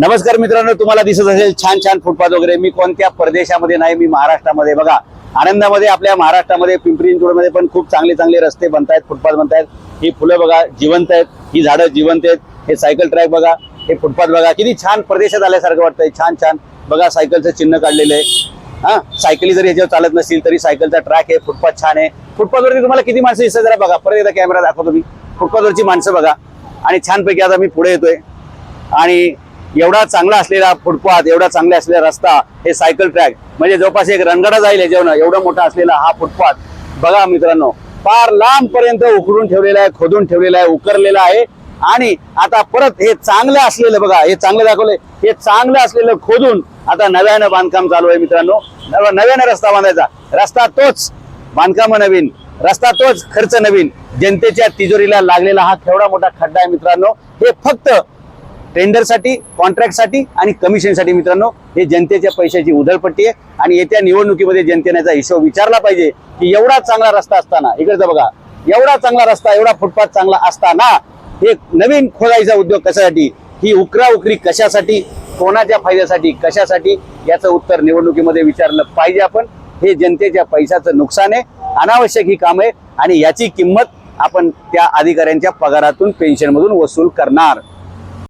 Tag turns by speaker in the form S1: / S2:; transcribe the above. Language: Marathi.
S1: नमस्कार मित्रांनो तुम्हाला दिसत असेल छान छान फुटपाथ वगैरे. मी कोणत्या परदेशामध्ये नाही मी महाराष्ट्रामध्ये. बघा आनंदामध्ये आपल्या महाराष्ट्रामध्ये पिंपरी चिंचवडमध्ये पण खूप चांगले चांगले रस्ते बनतायत फुटपाथ बनतायत. ही फुलं बघा जिवंत आहेत. ही झाडं जिवंत आहेत. हे सायकल ट्रॅक बघा हे फुटपाथ बघा. किती छान परदेशात आल्यासारखं वाटतंय. छान छान. बघा सायकलचं चिन्ह काढलेलं आहे. हा सायकली जरी ह्याच्यावर चालत नसतील तरी सायकलचा ट्रॅक आहे. फुटपाथ छान आहे. फुटपाथवरती तुम्हाला किती माणसं दिसतात जरा बघा. परत एकदा कॅमेरा दाखवतो मी फुटपाथवरची माणसं बघा. आणि छानपैकी आता मी पुढे येतोय. आणि एवढा चांगला असलेला फुटपाथ एवढा चांगला असलेला रस्ता हे सायकल ट्रॅक म्हणजे जवळपास एक रंगडा जाईल याच्यावर एवढा मोठा असलेला हा फुटपाथ. बघा मित्रांनो फार लांब पर्यंत उकरून ठेवलेला आहे खोदून ठेवलेला आहे उकरलेला आहे. आणि आता परत हे चांगलं असलेलं बघा हे चांगलं दाखवलंय. हे चांगलं असलेलं खोदून आता नव्यानं बांधकाम चालू आहे मित्रांनो. नव्यानं रस्ता बांधायचा. रस्ता तोच. बांधकाम नवीन. रस्ता तोच. खर्च नवीन. जनतेच्या तिजोरीला लागलेला हा केवढा मोठा खड्डा आहे मित्रांनो. हे फक्त टेंडरसाठी कॉन्ट्रॅक्टसाठी आणि कमिशनसाठी मित्रांनो हे जनतेच्या पैशाची उधळपट्टी आहे. आणि येत्या निवडणुकीमध्ये जनतेने याचा हिशोब विचारला पाहिजे की एवढा चांगला रस्ता असताना इकडचा बघा एवढा चांगला रस्ता एवढा फुटपाथ चांगला असताना हे नवीन खोदायचा उद्योग कशासाठी ही उकरा उकरी कशासाठी कोणाच्या फायद्यासाठी कशासाठी याचं उत्तर निवडणुकीमध्ये विचारलं पाहिजे आपण. हे जनतेच्या पैशाचं नुकसान आहे अनावश्यक ही काम आहे आणि याची किंमत आपण त्या अधिकाऱ्यांच्या पगारातून पेन्शनमधून वसूल करणार.